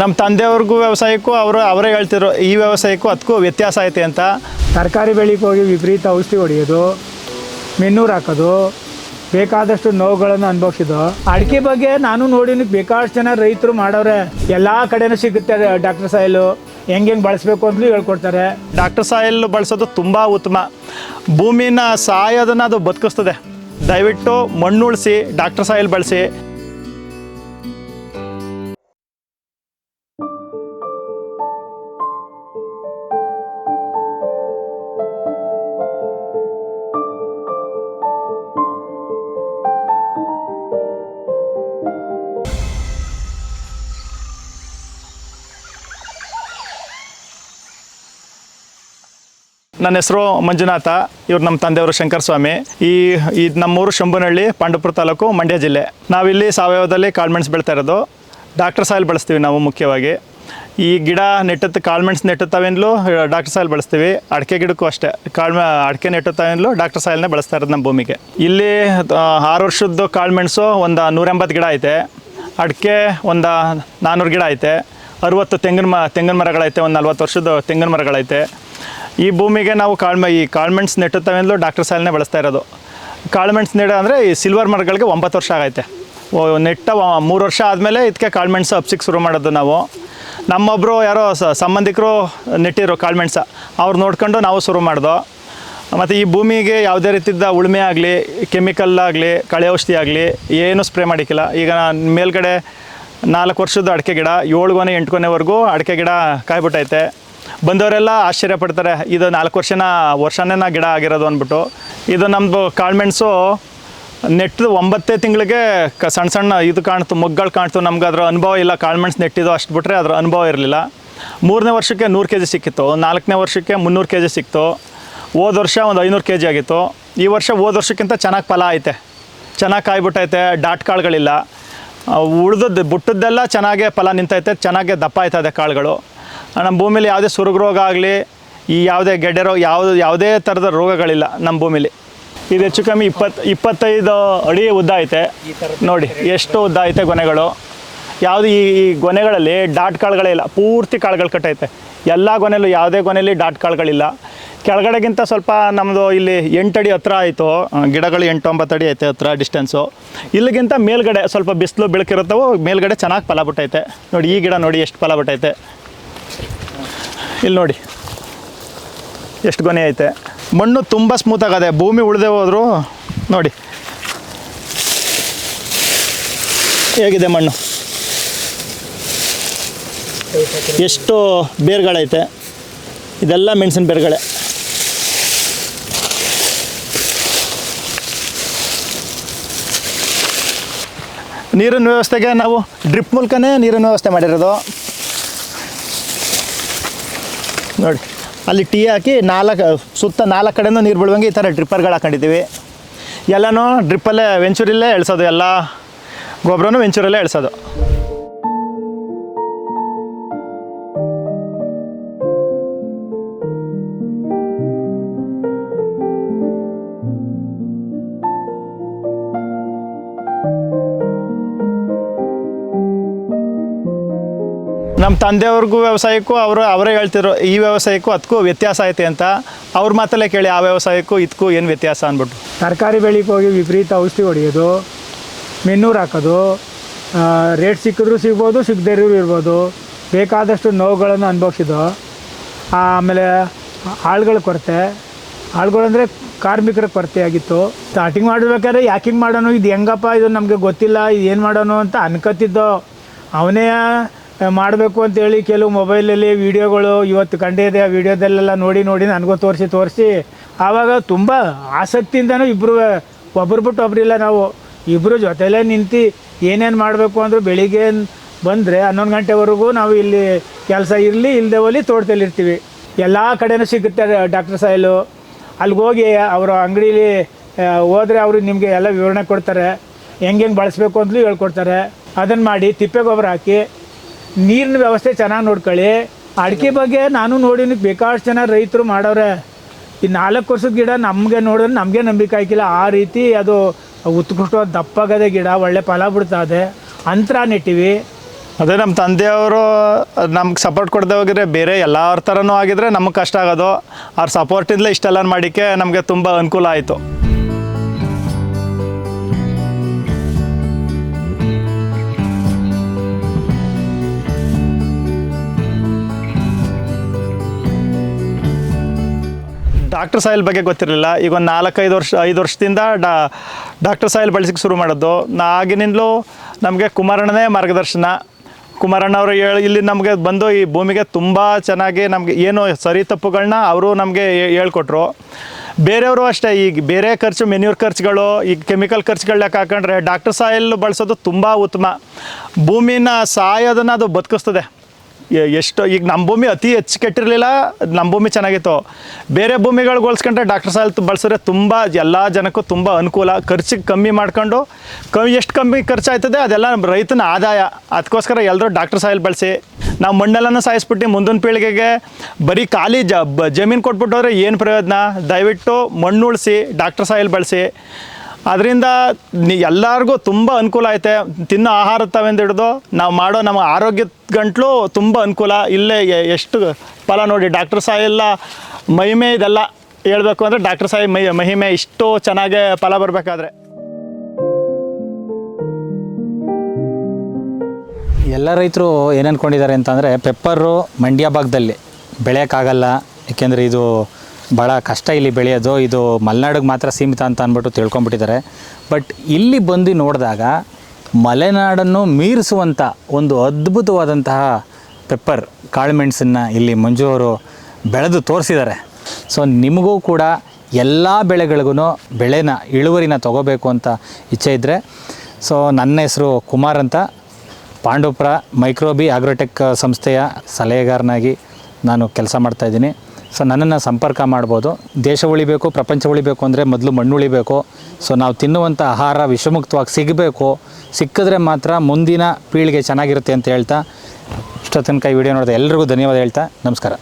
ನಮ್ಮ ತಂದೆಯವ್ರಿಗೂ ವ್ಯವಸಾಯಕ್ಕೂ ಅವರು ಅವರೇ ಹೇಳ್ತಿರೋ ಈ ವ್ಯವಸಾಯಕ್ಕೂ ಅದಕ್ಕೂ ವ್ಯತ್ಯಾಸ ಐತೆ ಅಂತ. ತರಕಾರಿ ಬೆಳೆಗೆ ಹೋಗಿ ವಿಪರೀತ ಔಷಧಿ ಹೊಡೆಯೋದು ಮೆನ್ನೂರು ಹಾಕೋದು ಬೇಕಾದಷ್ಟು ನೋವುಗಳನ್ನು ಅನುಭವಿಸಿದ್ದು. ಅಡಿಕೆ ಬಗ್ಗೆ ನಾನು ನೋಡಿನಿ ಬೇಕಾದಷ್ಟು ಜನ ರೈತರು ಮಾಡೋರೆ ಎಲ್ಲ ಕಡೆನೂ ಸಿಗುತ್ತೆ ಡಾಕ್ಟರ್ ಸಾಯಿಲು. ಹೆಂಗೆ ಹೆಂಗೆ ಬಳಸಬೇಕು ಅಂತಲೂ ಹೇಳ್ಕೊಡ್ತಾರೆ. ಡಾಕ್ಟರ್ ಸಾಯಿಲ್ ಬಳಸೋದು ತುಂಬ ಉತ್ತಮ. ಭೂಮಿನ ಸಾಯೋದನ್ನು ಅದು ಬದುಕಿಸ್ತದೆ. ದಯವಿಟ್ಟು ಮಣ್ಣುಳಿಸಿ ಡಾಕ್ಟರ್ ಸಾಯಿಲ್ ಬಳಸಿ. ನನ್ನ ಹೆಸರು ಮಂಜುನಾಥ, ಇವ್ರು ನಮ್ಮ ತಂದೆಯವರು ಶಂಕರ ಸ್ವಾಮಿ ಈ ನಮ್ಮೂರು ಶಂಭುನಹಳ್ಳಿ, ಪಾಂಡವಪುರ ತಾಲೂಕು ಮಂಡ್ಯ ಜಿಲ್ಲೆ. ನಾವಿಲ್ಲಿ ಸಾವಯವದಲ್ಲಿ ಕಾಳ್ಮೆಣ್ಸು ಬೆಳಿತಾ ಇರೋದು. ಡಾಕ್ಟರ್ ಸಾಯಿಲ್ ಬಳಸ್ತೀವಿ ನಾವು ಮುಖ್ಯವಾಗಿ. ಈ ಗಿಡ ನೆಟ್ಟತ್ತು ಕಾಳ್ಮೆಣ್ಸು ನೆಟ್ಟುತ್ತವೆಂದಲೂ ಡಾಕ್ಟರ್ ಸಾಯಿಲ್ ಬಳಸ್ತೀವಿ. ಅಡಿಕೆ ಗಿಡಕ್ಕೂ ಅಷ್ಟೇ. ಕಾಳು ಅಡಿಕೆ ನೆಟ್ಟುತ್ತವೆಂದಲೂ ಡಾಕ್ಟರ್ ಸಾಯಿಲ್ನೇ ಬಳಸ್ತಾ ಇರೋದು ನಮ್ಮ ಭೂಮಿಗೆ. ಇಲ್ಲಿ ಆರು ವರ್ಷದ್ದು ಕಾಳುಮೆಣಸು ಒಂದು ನೂರೆಂಬತ್ತು ಗಿಡ ಐತೆ. ಅಡಿಕೆ ಒಂದು ನಾನ್ನೂರು ಗಿಡ ಐತೆ. ಅರುವತ್ತು ತೆಂಗಿನ ಮ, ತೆಂಗಿನ ಮರಗಳೈತೆ, ಒಂದು ನಲ್ವತ್ತು ವರ್ಷದ ತೆಂಗಿನ ಮರಗಳೈತೆ. ಈ ಭೂಮಿಗೆ ನಾವು ಕಾಳ್ಮೆ, ಈ ಕಾಳ್ಮೆಣ್ಸು ನೆಟ್ಟುತ್ತವೆಂದಲೂ ಡಾಕ್ಟರ್ ಸಾಲನೇ ಬಳಸ್ತಾ ಇರೋದು. ಕಾಳುಮೆಣ್ಸು ನೆಡ ಅಂದರೆ ಈ ಸಿಲ್ವರ್ ಮರಗಳಿಗೆ ಒಂಬತ್ತು ವರ್ಷ ಆಗೈತೆ. ನೆಟ್ಟ ಮೂರು ವರ್ಷ ಆದಮೇಲೆ ಇದಕ್ಕೆ ಕಾಳುಮೆಣ್ಸು ಹಬ್ಸಿಗೆ ಶುರು ಮಾಡೋದು ನಾವು. ನಮ್ಮೊಬ್ಬರು ಯಾರೋ ಸಂಬಂಧಿಕರು ನೆಟ್ಟಿರೋ ಕಾಳ್ಮೆಣ್ಸ. ಅವ್ರು ನೋಡ್ಕೊಂಡು ನಾವು ಶುರು ಮಾಡ್ದೋ. ಮತ್ತು ಈ ಭೂಮಿಗೆ ಯಾವುದೇ ರೀತಿಯ ಉಳುಮೆ ಆಗಲಿ, ಕೆಮಿಕಲ್ ಆಗಲಿ, ಕಳೆ ಔಷಧಿ ಆಗಲಿ ಏನು ಸ್ಪ್ರೇ ಮಾಡಿಕ್ಕಿಲ್ಲ ಈಗ ಮೇಲ್ಗಡೆ ನಾಲ್ಕು ವರ್ಷದ ಅಡಿಕೆ ಗಿಡ, ಏಳು ಗೊನೆ ಎಂಟು ಕೊನೆವರೆಗೂ ಅಡಿಕೆ ಗಿಡ ಕಾಯ್ಬಿಟ್ಟೈತೆ. ಬಂದವರೆಲ್ಲ ಆಶ್ಚರ್ಯ ಪಡ್ತಾರೆ, ಇದು ನಾಲ್ಕು ವರ್ಷನ ವರ್ಷನೇ ಗಿಡ ಆಗಿರೋದು ಅಂದ್ಬಿಟ್ಟು. ಇದು ನಮ್ಮದು ಕಾಳುಮೆಣಸು ನೆಟ್ಟು ಒಂಬತ್ತೇ ತಿಂಗಳಿಗೆ ಕ ಸಣ್ಣ ಸಣ್ಣ ಇದು ಕಾಣ್ತು ಮೊಗ್ಗಳು ಕಾಣ್ತು. ನಮ್ಗೆ ಅದರ ಅನುಭವ ಇಲ್ಲ ಕಾಳುಮೆಣಸು ನೆಟ್ಟಿದ್ದು ಅಷ್ಟು ಬಿಟ್ಟರೆ ಅದರ ಅನುಭವ ಇರಲಿಲ್ಲ. ಮೂರನೇ ವರ್ಷಕ್ಕೆ ನೂರು ಕೆ ಜಿ ಸಿಕ್ಕಿತ್ತು, ನಾಲ್ಕನೇ ವರ್ಷಕ್ಕೆ ಮುನ್ನೂರು ಕೆ ಜಿ ಸಿಕ್ತು. ಹೋದ ವರ್ಷ ಒಂದು ಐನೂರು ಕೆ ಜಿ ಆಗಿತ್ತು. ಈ ವರ್ಷ ಹೋದ ವರ್ಷಕ್ಕಿಂತ ಚೆನ್ನಾಗಿ ಫಲ ಐತೆ. ಚೆನ್ನಾಗಿ ಕಾಯ್ಬಿಟ್ಟೈತೆ, ಡಾಟ್ ಕಾಳುಗಳಿಲ್ಲ. ಉಳ್ದದ್ದು, ಬುಟ್ಟದ್ದೆಲ್ಲ ಚೆನ್ನಾಗೇ ಫಲ ನಿಂತೈತೆ, ಚೆನ್ನಾಗೇ ದಪ್ಪ ಆಯ್ತದೆ ಕಾಳುಗಳು. ನಮ್ಮ ಭೂಮಿಲಿ ಯಾವುದೇ ಸುರುಗು ರೋಗ ಆಗಲಿ, ಈ ಯಾವುದೇ ಗೆಡ್ಡೆ ರೋಗ ಯಾವುದು, ಯಾವುದೇ ಥರದ ರೋಗಗಳಿಲ್ಲ ನಮ್ಮ ಭೂಮಿಲಿ. ಇದು ಹೆಚ್ಚು ಕಮ್ಮಿ ಇಪ್ಪತ್ತು ಇಪ್ಪತ್ತೈದು ಅಡಿ ಉದ್ದ ಐತೆ. ನೋಡಿ, ಎಷ್ಟು ಉದ್ದ ಐತೆ ಗೊನೆಗಳು. ಯಾವುದು ಈ ಈ ಗೊನೆಗಳಲ್ಲಿ ಡಾಟ್ ಕಾಳುಗಳೇ ಇಲ್ಲ, ಪೂರ್ತಿ ಕಾಳುಗಳು ಕಟ್ಟೈತೆ. ಎಲ್ಲ ಗೊನೆಯಲ್ಲೂ ಯಾವುದೇ ಗೊನೆಯಲ್ಲಿ ಡಾಟ್ ಕಾಳುಗಳಿಲ್ಲ. ಕೆಳಗಡೆಗಿಂತ ಸ್ವಲ್ಪ ನಮ್ಮದು ಇಲ್ಲಿ ಎಂಟಡಿ ಹತ್ರ ಆಯಿತು. ಗಿಡಗಳು ಎಂಟು ಅಡಿ ಐತೆ ಹತ್ರ ಡಿಸ್ಟೆನ್ಸು ಇಲ್ಲಿಗಿಂತ ಮೇಲ್ಗಡೆ ಸ್ವಲ್ಪ ಬಿಸಿಲು ಬೆಳಕಿರುತ್ತವೋ, ಮೇಲ್ಗಡೆ ಚೆನ್ನಾಗಿ ಫಲ ಬಿಟ್ಟೈತೆ. ನೋಡಿ, ಈ ಗಿಡ ನೋಡಿ ಎಷ್ಟು ಫಲ ಬಿಟ್ಟೈತೆ. ಇಲ್ಲಿ ನೋಡಿ. ಎಷ್ಟು ಗೊನೆ ಐತೆ. ಮಣ್ಣು ತುಂಬ ಸ್ಮೂತ್ ಆಗದೆ, ಭೂಮಿ ಉಳಿದೇ ಹೋದರೂ ನೋಡಿ. ಹೇಗಿದೆ ಮಣ್ಣು? ಎಷ್ಟು ಬೇರ್ಗಳೈತೆ. ಇದೆಲ್ಲ ಮೆಣಸಿನ ಬೇರ್ಗಳೇ. ನೀರಿನ ವ್ಯವಸ್ಥೆಗೆ ನಾವು ಡ್ರಿಪ್ ಮೂಲಕನೇ ನೀರಿನ ವ್ಯವಸ್ಥೆ ಮಾಡಿರೋದು. ನೋಡಿ. ಅಲ್ಲಿ ಟೀ ಹಾಕಿ ನಾಲ್ಕು, ಸುತ್ತ ನಾಲ್ಕು ಕಡೆನೂ ನೀರು ಬಿಡುವಂಗೆ ಈ ಥರ ಡ್ರಿಪ್ಪರ್ಗಳು ಹಾಕೊಂಡಿದ್ದೀವಿ. ಎಲ್ಲನೂ ಡ್ರಿಪ್ಪಲ್ಲೇ, ವೆಂಚೂರಲ್ಲೇ ಎಳ್ಸೋದು, ಎಲ್ಲ ಗೊಬ್ಬರನೂ ವೆಂಚೂರಲ್ಲೇ ಎಳ್ಸೋದು. ನಮ್ಮ ತಂದೆಯವ್ರಿಗೂ ವ್ಯವಸಾಯಕ್ಕೂ ಅವರು ಅವರೇ ಹೇಳ್ತಿರೋ ಈ ವ್ಯವಸಾಯಕ್ಕೂ ಅದಕ್ಕೂ ವ್ಯತ್ಯಾಸ ಐತೆ ಅಂತ ಅವ್ರ ಮಾತಲ್ಲೇ ಕೇಳಿ ಆ ವ್ಯವಸಾಯಕ್ಕೂ ಇದಕ್ಕೂ ಏನು ವ್ಯತ್ಯಾಸ ಅಂದ್ಬಿಟ್ಟು. ತರಕಾರಿ ಬೆಳೆಗೆ ಹೋಗಿ ವಿಪರೀತ ಔಷಧಿ ಹೊಡೆಯೋದು, ಮೆನ್ನೂರು ಹಾಕೋದು ರೇಟ್ ಸಿಕ್ಕಿದ್ರೂ ಸಿಗ್ಬೋದು ಸಿಗದೇ ಇರೋರು ಇರ್ಬೋದು, ಬೇಕಾದಷ್ಟು ನೋವುಗಳನ್ನು ಅನುಭವಿಸಿದ್ದು, ಆಮೇಲೆ ಆಳುಗಳ ಕೊರತೆ ಆಳುಗಳಂದರೆ ಕಾರ್ಮಿಕರ ಕೊರತೆ ಆಗಿತ್ತು ಸ್ಟಾರ್ಟಿಂಗ್ ಮಾಡಬೇಕಾದ್ರೆ ಯಾಕಿಂಗ್ ಮಾಡೋನು, ಇದು ಹೆಂಗಪ್ಪ, ಇದು ನಮಗೆ ಗೊತ್ತಿಲ್ಲ, ಇದು ಏನು ಮಾಡೋನು ಅಂತ ಅನ್ಕೋತಿದ್ದೋ ಅವನೇ ಮಾಡಬೇಕು ಅಂತೇಳಿ ಕೆಲವು ಮೊಬೈಲಲ್ಲಿ ವೀಡಿಯೋಗಳು ಇವತ್ತು ಕಂಡಿದೆ. ಆ ವೀಡಿಯೋದಲ್ಲೆಲ್ಲ ನೋಡಿ ನೋಡಿ ನನಗೂ ತೋರಿಸಿ ತೋರಿಸಿ. ಆವಾಗ ತುಂಬ ಆಸಕ್ತಿಯಿಂದನೂ ಇಬ್ಬರು ಒಬ್ಬರು ಬಿಟ್ಟು ಒಬ್ಬರಿಲ್ಲ ನಾವು. ಇಬ್ಬರು ಜೊತೆಲೇ ನಿಂತು ಏನೇನು ಮಾಡಬೇಕು ಅಂದರೂ ಬೆಳಿಗ್ಗೆ ಬಂದರೆ ಹನ್ನೊಂದು ಗಂಟೆವರೆಗೂ ನಾವು ಇಲ್ಲಿ ಕೆಲಸ ಇರಲಿ ಇಲ್ಲದೆ ಹೋಲಿ ತೋಟದಲ್ಲಿರ್ತೀವಿ ಎಲ್ಲ ಕಡೆನೂ ಸಿಗುತ್ತೆ ಡಾಕ್ಟರ್ ಸಾಯಿಲು. ಅಲ್ಲಿಗೆ ಹೋಗಿ ಅವರ ಅಂಗಡೀಲಿ ಹೋದರೆ ಅವರು ನಿಮಗೆ ಎಲ್ಲ ವಿವರಣೆ ಕೊಡ್ತಾರೆ. ಹೆಂಗೆ ಬಳಸಬೇಕು ಅಂತಲೂ ಹೇಳ್ಕೊಡ್ತಾರೆ. ಅದನ್ನು ಮಾಡಿ ತಿಪ್ಪೆ ಗೊಬ್ಬರ ಹಾಕಿ ನೀರಿನ ವ್ಯವಸ್ಥೆ ಚೆನ್ನಾಗಿ ನೋಡ್ಕೊಳ್ಳಿ. ಅಡಿಕೆ ಬಗ್ಗೆ ನಾನು ನೋಡಿನಿ ಬೇಕಾದಷ್ಟು ಜನ ರೈತರು ಮಾಡವ್ರೆ ಈ ನಾಲ್ಕು ವರ್ಷದ ಗಿಡ ನಮಗೆ ನೋಡಿದ್ರೆ ನಮಗೆ ನಂಬಿಕೆ ಹಾಕಿಲ್ಲ. ಆ ರೀತಿ ಅದು ಉತ್ಕೃಷ್ಟವಾದ ದಪ್ಪಾಗದೆ ಗಿಡ, ಒಳ್ಳೆ ಫಲ ಬಿಡ್ತಾ ಇದೆ ಅಂತರ ನೆಟ್ಟಿವಿ. ಅದೇ ನಮ್ಮ ತಂದೆಯವರು ನಮ್ಗೆ ಸಪೋರ್ಟ್ ಕೊಡದೆ ಹೋಗಿದ್ರೆ ಬೇರೆ ಎಲ್ಲರ ಥರನೂ ಆಗಿದ್ರೆ ನಮಗೆ ಕಷ್ಟ ಆಗೋದು. ಅವ್ರ ಸಪೋರ್ಟಿಂದಲೇ ಇಷ್ಟೆಲ್ಲ ಮಾಡಿಕ್ಕೆ ನಮಗೆ ತುಂಬ ಅನುಕೂಲ ಆಯಿತು. ಡಾಕ್ಟರ್ ಸಾಯಿಲ್ ಬಗ್ಗೆ ಗೊತ್ತಿರಲಿಲ್ಲ. ಈಗ ಒಂದು ನಾಲ್ಕೈದು ವರ್ಷ, ಐದು ವರ್ಷದಿಂದ ಡಾ, ಡಾಕ್ಟರ್ ಸಾಯಿಲ್ ಬಳಸಕ್ಕೆ ಶುರು ಮಾಡೋದು. ನಾ ಆಗಿನಿಂದಲೂ ನಮಗೆ ಕುಮಾರಣ್ಣನೇ ಮಾರ್ಗದರ್ಶನ. ಕುಮಾರಣ್ಣವರು ಹೇಳಿ, ಇಲ್ಲಿ ನಮಗೆ ಬಂದು ಈ ಭೂಮಿಗೆ ತುಂಬ ಚೆನ್ನಾಗಿ ನಮಗೆ ಏನು ಸರಿ ತಪ್ಪುಗಳನ್ನ ಅವರು ನಮಗೆ ಹೇಳ್ಕೊಟ್ರು. ಬೇರೆಯವರು ಅಷ್ಟೇ, ಈಗ ಬೇರೆ ಖರ್ಚು, ಮೆನ್ಯೂರ್ ಖರ್ಚುಗಳು ಈಗ ಕೆಮಿಕಲ್ ಖರ್ಚುಗಳು ಲೆಕ್ಕ ಹಾಕೊಂಡ್ರೆ ಡಾಕ್ಟರ್ ಸಾಯಿಲ್ ಬಳಸೋದು ತುಂಬ ಉತ್ತಮ. ಭೂಮಿನ ಸಾಯೋದನ್ನು ಅದು ಬದುಕಿಸ್ತದೆ. ಎಷ್ಟು, ಈಗ ನಮ್ಮ ಭೂಮಿ ಅತಿ ಹೆಚ್ಚು ಕೆಟ್ಟಿರಲಿಲ್ಲ ನಮ್ಮ ಭೂಮಿ ಚೆನ್ನಾಗಿತ್ತು. ಬೇರೆ ಭೂಮಿಗಳಿಗೆ ಹೋಲ್ಸ್ಕೊಂಡ್ರೆ ಡಾಕ್ಟರ್ ಸಾಲ್ ಬಳಸಿದ್ರೆ ತುಂಬ ಎಲ್ಲ ಜನಕ್ಕೂ ತುಂಬ ಅನುಕೂಲ. ಖರ್ಚಿಗೆ ಕಮ್ಮಿ ಮಾಡ್ಕೊಂಡು, ಕಮ್ಮಿ, ಎಷ್ಟು ಕಮ್ಮಿ ಖರ್ಚಾಯ್ತದೆ ಅದೆಲ್ಲ ನಮ್ಮ ರೈತನ ಆದಾಯ. ಅದಕ್ಕೋಸ್ಕರ ಎಲ್ಲರೂ ಡಾಕ್ಟರ್ ಸಾಯಿಲ್ ಬಳಸಿ. ನಾವು ಮಣ್ಣೆಲ್ಲನೂ ಸಾಯಿಸ್ಬಿಟ್ಟು ಮುಂದಿನ ಪೀಳಿಗೆಗೆ ಬರೀ ಖಾಲಿ ಜ ಜಮೀನು ಕೊಟ್ಬಿಟ್ಟು ಏನು ಪ್ರಯೋಜನ? ದಯವಿಟ್ಟು ಮಣ್ಣು ಉಳಿಸಿ ಡಾಕ್ಟರ್ ಸಾಯಿಲ್ ಬಳಸಿ. ಅದರಿಂದ ಎಲ್ಲರಿಗೂ ತುಂಬ ಅನುಕೂಲ ಐತೆ. ತಿನ್ನೋ ಆಹಾರ ತವೆಂದು ಹಿಡಿದು ನಾವು ಮಾಡೋ ನಮ್ಮ ಆರೋಗ್ಯದ ಗಂಟಲು ತುಂಬ ಅನುಕೂಲ. ಇಲ್ಲೇ ಎಷ್ಟು ಫಲ ನೋಡಿ ಡಾಕ್ಟರ್ ಸಾಯಿಲ್ಲ ಮಹಿಮೆ ಇದೆಲ್ಲ ಹೇಳಬೇಕು ಅಂದರೆ ಡಾಕ್ಟರ್ ಸಾಯಿ ಮೈ ಮಹಿಮೆ ಇಷ್ಟು ಚೆನ್ನಾಗೆ ಫಲ ಬರಬೇಕಾದ್ರೆ. ಎಲ್ಲ ರೈತರು ಏನು ಅಂದ್ಕೊಂಡಿದ್ದಾರೆ ಅಂತಂದರೆ ಪೆಪ್ಪರು ಮಂಡ್ಯ ಭಾಗದಲ್ಲಿ ಬೆಳೆಯೋಕ್ಕಾಗಲ್ಲ. ಏಕೆಂದರೆ ಇದು ಭಾಳ ಕಷ್ಟ ಇಲ್ಲಿ ಬೆಳೆಯೋದು. ಇದು ಮಲೆನಾಡಿಗೆ ಮಾತ್ರ ಸೀಮಿತ ಅಂತ ಅಂದ್ಬಿಟ್ಟು ತಿಳ್ಕೊಂಬಿಟ್ಟಿದ್ದಾರೆ ಬಟ್ ಇಲ್ಲಿ ಬಂದು ನೋಡಿದಾಗ ಮಲೆನಾಡನ್ನು ಮೀರಿಸುವಂಥ ಒಂದು ಅದ್ಭುತವಾದಂತಹ ಪೆಪ್ಪರ್ ಕಾಳುಮೆಣಸನ್ನು ಇಲ್ಲಿ ಮಂಜು ಅವರು ಬೆಳೆದು ತೋರಿಸಿದ್ದಾರೆ. ಸೊ ನಿಮಗೂ ಕೂಡ ಎಲ್ಲ ಬೆಳೆಗಳಿಗೂ ಬೆಳೆನ, ಇಳುವರಿನ ತಗೋಬೇಕು ಅಂತ ಇಚ್ಛೆ ಇದ್ದರೆ ಸೊ ನನ್ನ ಹೆಸರು ಕುಮಾರ್ ಅಂತ. ಪಾಂಡವಪುರ ಮೈಕ್ರೋಬಿ ಆಗ್ರೋಟೆಕ್ ಸಂಸ್ಥೆಯ ಸಲಹೆಗಾರನಾಗಿ ನಾನು ಕೆಲಸ ಮಾಡ್ತಾಯಿದ್ದೀನಿ ಸೊ ನನ್ನನ್ನು ಸಂಪರ್ಕ ಮಾಡ್ಬೋದು. ದೇಶ ಉಳಿಬೇಕು, ಪ್ರಪಂಚ ಉಳಿಬೇಕು ಅಂದರೆ ಮೊದಲು ಮಣ್ಣು ಉಳಿಬೇಕು. ಸೊ ನಾವು ತಿನ್ನುವಂಥ ಆಹಾರ ವಿಷಮುಕ್ತವಾಗಿ ಸಿಗಬೇಕು. ಸಿಕ್ಕಿದ್ರೆ ಮಾತ್ರ ಮುಂದಿನ ಪೀಳಿಗೆ ಚೆನ್ನಾಗಿರುತ್ತೆ ಅಂತ ಹೇಳ್ತಾ, ಇಷ್ಟೊತ್ತಿನ ಈ ವಿಡಿಯೋ ನೋಡಿದ ಎಲ್ರಿಗೂ ಧನ್ಯವಾದ ಹೇಳ್ತಾ, ನಮಸ್ಕಾರ.